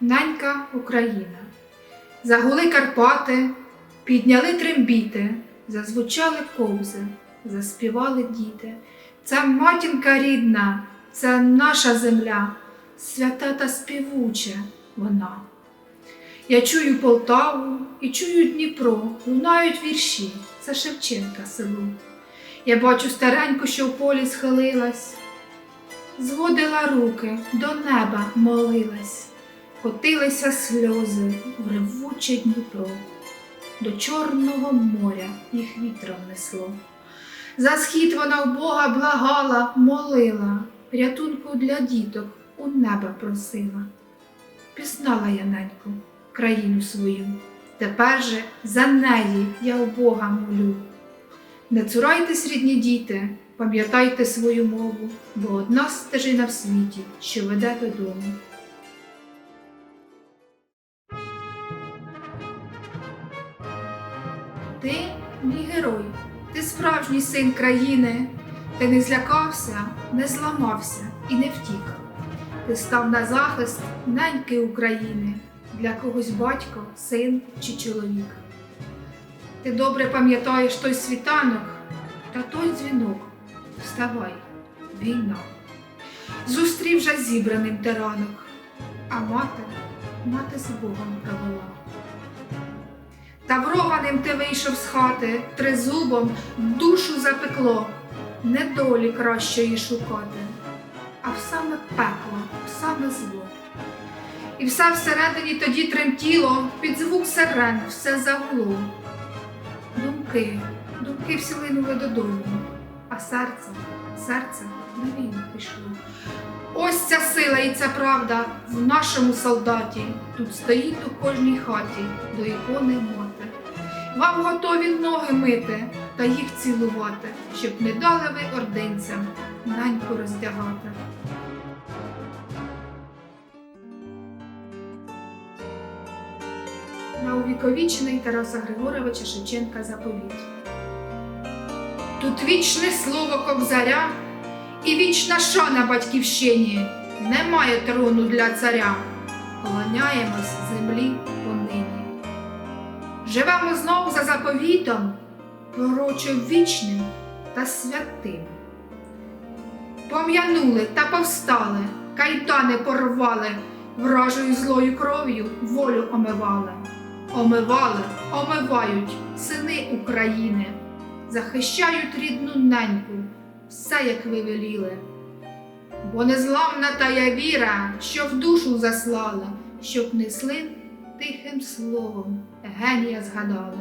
Ненька Україна. Загули Карпати, підняли трембіти, зазвучали ковзи, заспівали діти. Це матінка рідна, це наша земля, свята та співуча вона. Я чую Полтаву і чую Дніпро, лунають вірші, це Шевченка село. Я бачу стареньку, що в полі схилилась, зводила руки, до неба молилась, котилися сльози в ревуче Дніпро, до Чорного моря їх вітром несло. За схід вона в Бога благала, молила, рятунку для діток у неба просила. Пізнала я неньку, країну свою, тепер же за неї я у Бога молю. Не цурайтесь, рідні діти, пам'ятайте свою мову, бо одна стежина в світі, що веде додому. Ти, мій герой, ти справжній син країни, ти не злякався, не зламався і не втік. Ти став на захист неньки України, для когось батько, син чи чоловік. Ти добре пам'ятаєш той світанок та той дзвінок. Вставай, війна. Зустрів же зібраним тиранок, а мати, мати з Богом провела. Та вроганим ти вийшов з хати, тризубом душу запекло, недолі кращої шукати, а в саме пекло, в саме зло. І все всередині тоді тремтіло, під звук сирен все загуло. Думки, думки всі линули додому, а серце, серце на війну пішло. Ось ця сила і ця правда в нашому солдаті. Тут стоїть у кожній хаті до ікони мати. Вам готові ноги мити та їх цілувати, щоб не дали ви ординцям наньку роздягати. На увіковічений Тараса Григоровича Шевченка заповіт. Тут вічне слово кобзаря і вічна шана батьківщині. Немає трону для царя. Клоняємось землі понині. Живемо знову за заповітом, пророчо вічним та святим. Пом'янули та повстали, кайдани порвали, вражою злою кров'ю волю омивали. Омивали, омивають сини України, захищають рідну неньку, все, як ви веліли. Бо незламна тая віра, що в душу заслала, щоб несли тихим словом генія згадали.